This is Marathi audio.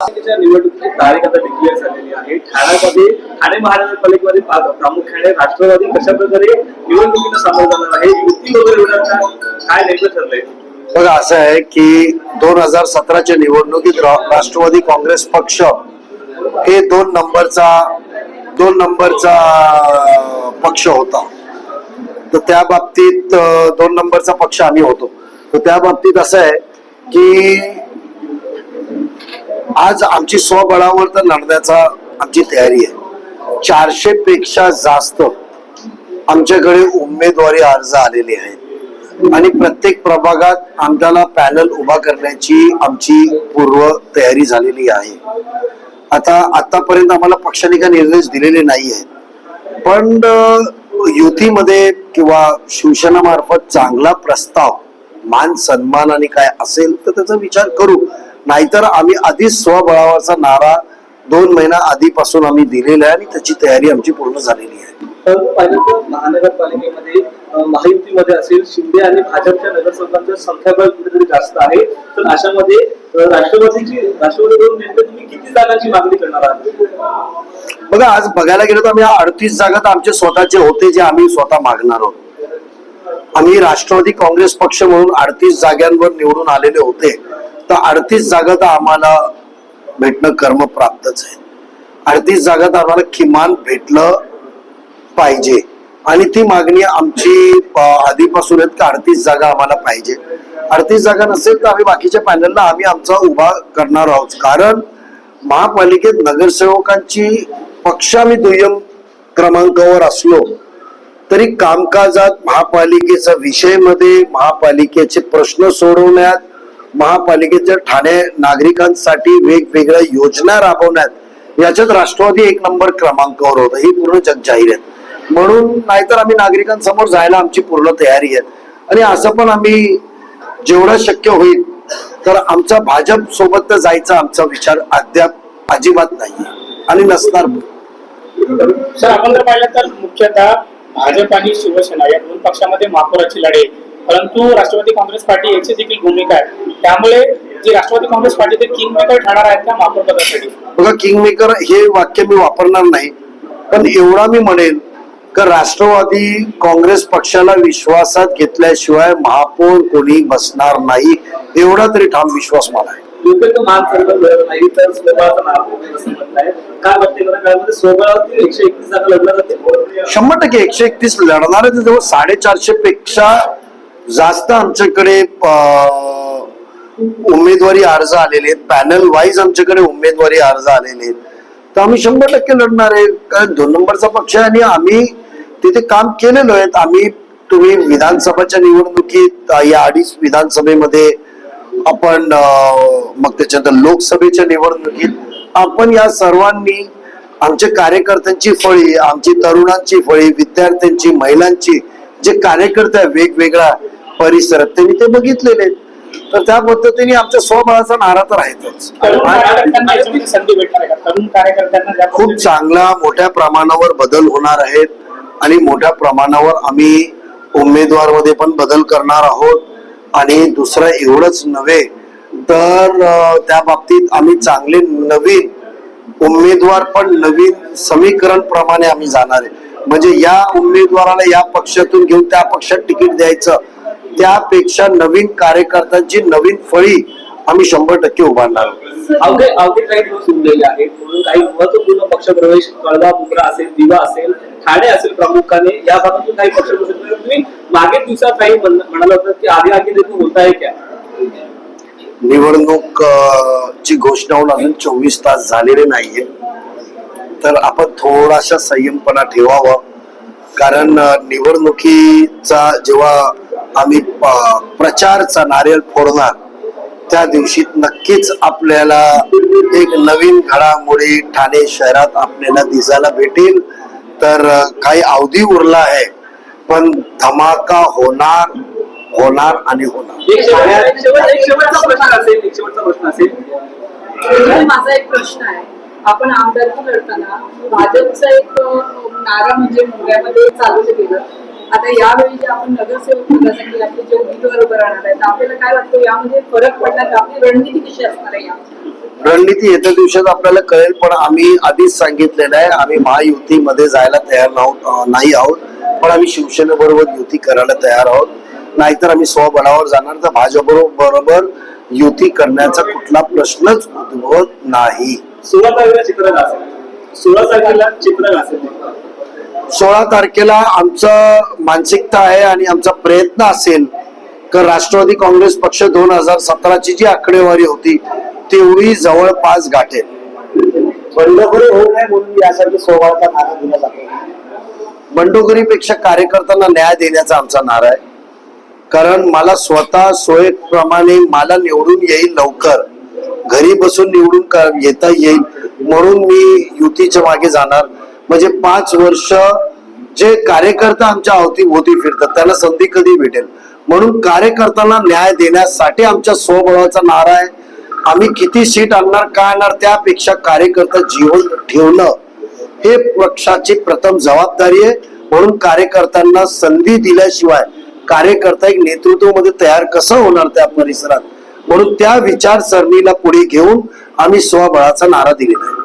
निवडणुकीची तारीख आता डिक्लेअर झालेली आहे. ठाण्यामध्ये ठाणे महानगरपालिकेमध्ये प्रामुख्याने राष्ट्रवादी कशा प्रकारे निवडणुकीला सामोरं जाणार आहे युती वगैरे होणार काय नेमकं ठरलंय? बघा असं आहे की दोन हजार सतराच्या निवडणुकीत राष्ट्रवादी काँग्रेस पक्ष हे दोन नंबरचा दोन नंबरचा पक्ष होता. तर त्या बाबतीत दोन नंबरचा पक्ष आम्ही होतो. तर त्या बाबतीत असं आहे की आज आमची स्वबळावर तर लढण्याचा आमची तयारी आहे. चारशे पेक्षा जास्त आमच्याकडे उमेदवारी अर्ज आलेले आहेत. आणि प्रत्येक प्रभागात आमच्याला पॅनल उभा करण्याची आमची पूर्व तयारी झालेली आहे. आता आतापर्यंत आम्हाला पक्षाने काही निर्देश दिलेले नाही आहेत पण युतीमध्ये किंवा शिवसेनामार्फत चांगला प्रस्ताव मान सन्मान आणि काय असेल तर त्याचा विचार करू. नाहीतर आम्ही आधीच स्वबळावरचा नारा दोन महिना आधीपासून आम्ही दिलेला आहे आणि त्याची तयारी आमची पूर्ण झालेली आहे. महानगरपालिकेमध्ये अं, महायुतीमध्ये असेल शिंदे आणि भाजपच्या नगरसेवकांचं संख्याबळ कुठेतरी जास्त आहे. तर अशामध्ये राष्ट्रवादीची राष्ट्रवादीकडून नेमकं तुम्ही किती जागांची मागणी करणार आहात? बघा आज बघायला गेलो तर आम्ही अडतीस जागा तर आमचे स्वतःचे होते जे आम्ही स्वतः मागणार आहोत. आम्ही राष्ट्रवादी काँग्रेस पक्ष म्हणून अडतीस जागांवर निवडून आलेले होते. तर अडतीस जागा तर आम्हाला भेटणं कर्म प्राप्तच आहे. अडतीस जागा तर आम्हाला किमान भेटलं पाहिजे. आणि ती मागणी आमची आधीपासून आहेत का अडतीस जागा आम्हाला पाहिजे. अडतीस जागा नसेल तर आम्ही बाकीच्या पॅनलला आम्ही आमचा उभा करणार आहोत. कारण महापालिकेत नगरसेवकांची पक्ष आम्ही दुय्यम क्रमांकावर असलो तरी कामकाजात महापालिकेचा विषयमध्ये महापालिकेचे प्रश्न सोडवण्यात महापालिकेच्या ठाणे नागरिकांसाठी वेगवेगळ्या योजना राबवण्यात याच्यात राष्ट्रवादी एक नंबर क्रमांकावर होतं. ही पूर्ण जग जाहीर आहे म्हणून नाहीतर आम्ही नागरिकांसमोर जायला आमची पूर्ण तयारी आहे. आणि असं पण आम्ही जेवढं शक्य होईल तर आमचा भाजप सोबत तर जायचा आमचा विचार अद्याप अजिबात नाही आणि नसणार सर आपण जर पाहिलं तर मुख्यतः भाजप आणि शिवसेना या दोन पक्षामध्ये महापुराची लढाई परंतु राष्ट्रवादी काँग्रेस पार्टी याची देखील भूमिका आहे. त्यामुळे जी राष्ट्रवादी काँग्रेस पार्टी ते किंग मेकर ठरणार आहेत त्या महापौर पदासाठी बघा किंगमेकर हे वाक्य मी वापरणार नाही पण एवढा मी म्हणेन का राष्ट्रवादी काँग्रेस पक्षाला विश्वासात घेतल्याशिवाय महापौर कोणी बसणार नाही एवढा तरी ठाम विश्वास मला आहे. शंभर टक्के एकशे एकतीस लढणारे जवळ साडेचारशे पेक्षा जास्त आमच्याकडे उमेदवारी अर्ज आलेले आहेत. पॅनल वाईज आमच्याकडे उमेदवारी अर्ज आलेले आहेत. तर आम्ही शंभर टक्के लढणार आहे. कारण दोन नंबरचा पक्ष आहे आणि आम्ही तिथे काम केलेलो आहेत आम्ही तुम्ही विधानसभाच्या निवडणुकीत या अडीच विधानसभेमध्ये आपण मग त्याच्यानंतर लोकसभेच्या निवडणुकीत आपण या सर्वांनी आमच्या कार्यकर्त्यांची फळी आमची तरुणांची फळी विद्यार्थ्यांची महिलांची जे कार्यकर्ते वेगवेगळ्या परिसरात त्यांनी ते बघितलेले. तर त्या पद्धतीने आमच्या स्वबळाचा नारा तर आहेतच. खूप चांगला मोठ्या प्रमाणावर बदल होणार आहेत आणि मोठ्या प्रमाणावर आम्ही उमेदवारमध्ये पण बदल करणार आहोत. आणि दुसरं एवढंच नव्हे तर त्या बाबतीत आम्ही चांगले नवीन उमेदवार पण नवीन समीकरण प्रमाणे आम्ही जाणार आहे. म्हणजे या उमेदवाराला या पक्षातून घेऊन त्या पक्षात तिकीट द्यायचं त्यापेक्षा नवीन कार्यकर्त्यांची नवीन फळी आम्ही शंभर टक्के उभारणार अवघे अवघे काही दिवस उरलेले आहेत. म्हणून काही महत्त्वपूर्ण पक्षप्रवेश कळवा बुकरा असेल दिवा असेल ठाणे असेल प्रामुख्याने या भागातून काही पक्षप्रवेश होतील. तुम्ही मागे दिवसात काही म्हण- म्हणाला होता की आधी आगे देखील होत आहे क्या? निवडणूक ची घोषणा होऊन अजून चोवीस तास झालेले नाहीये. तर आपण थोडासा संयमपणा ठेवावा. कारण निवडणुकीचा जेव्हा आम्ही प्रचारचा नारळ फोडणार त्या दिवशी नक्कीच आपल्याला एक नवीन घडामोडी ठाणे शहरात आपल्याला दिसायला भेटेल. तर काही अवधी उरला आहे पण धमाका होणार होणार आणि होणार. एक शेवटचा एक शेवट- एक शेवटचा प्रश्न असेल एक शेवटचा प्रश्न असेल. तर माझा एक प्रश्न आहे. आपण आमदारकी लढताना भाजपचा एक नारा म्हणजे मुंबईमध्ये चालवलं गेलं आता यावेळी जे आपण नगरसेवक पदासाठी आपले जे उमेदवार उभं राहणार आहेत आपल्याला काय वाटतं? यामध्ये फरक पडणार आपली रणनीती कशी असणार आहे रणनीती येत्या दिवसात आपल्याला कळेल पण आम्ही आधीच सांगितलेलं आहे आम्ही महायुतीमध्ये जायला तयार नाही आहोत. पण आम्ही शिवसेनेबरोबर युती करायला तयार आहोत. नाहीतर आम्ही स्वबळावर जाणार. तर भाजप बरोबर युती करण्याचा कुठला प्रश्नच उद्भवत नाही. सोळा तारखेला चित्र असेल सोळा तारखेला चित्र असेल सोळा तारखेला आमचं मानसिकता आहे आणि आमचा प्रयत्न असेल तर राष्ट्रवादी काँग्रेस पक्ष दोन हजार सतराची जी आकडेवारी होती तेवढी जवळपास गाठेल. बंडखोरी होऊ नये म्हणून यासाठी सोहळ्याचा नारा दिला जातो. बंडखोरीपेक्षा कार्यकर्त्यांना न्याय देण्याचा आमचा नारा आहे. कारण मला स्वतः सोयीप्रमाणे मला निवडून येईल लवकर. घरी बसून निवडून घेता येता येईल म्हणून मी युतीच्या मागे जाणार. म्हणजे पाच वर्ष जे कार्यकर्ता आमच्या अवतीभोवती फिरतात त्यांना संधी कधी भेटेल? म्हणून कार्यकर्त्यांना न्याय देण्यासाठी आमच्या स्वबळाचा नारा आहे. आम्ही किती सीट आणणार काय आणणार त्यापेक्षा कार्यकर्ता जीवन ठेवणं हे पक्षाची प्रथम जबाबदारी आहे. म्हणून कार्यकर्त्यांना संधी दिल्याशिवाय कार्यकर्ता एक नेतृत्वामध्ये तयार कसं होणार त्या परिसरात? म्हणून त्या विचारसरणीला पुढे घेऊन आम्ही स्वबळाचा नारा दिलेला आहे.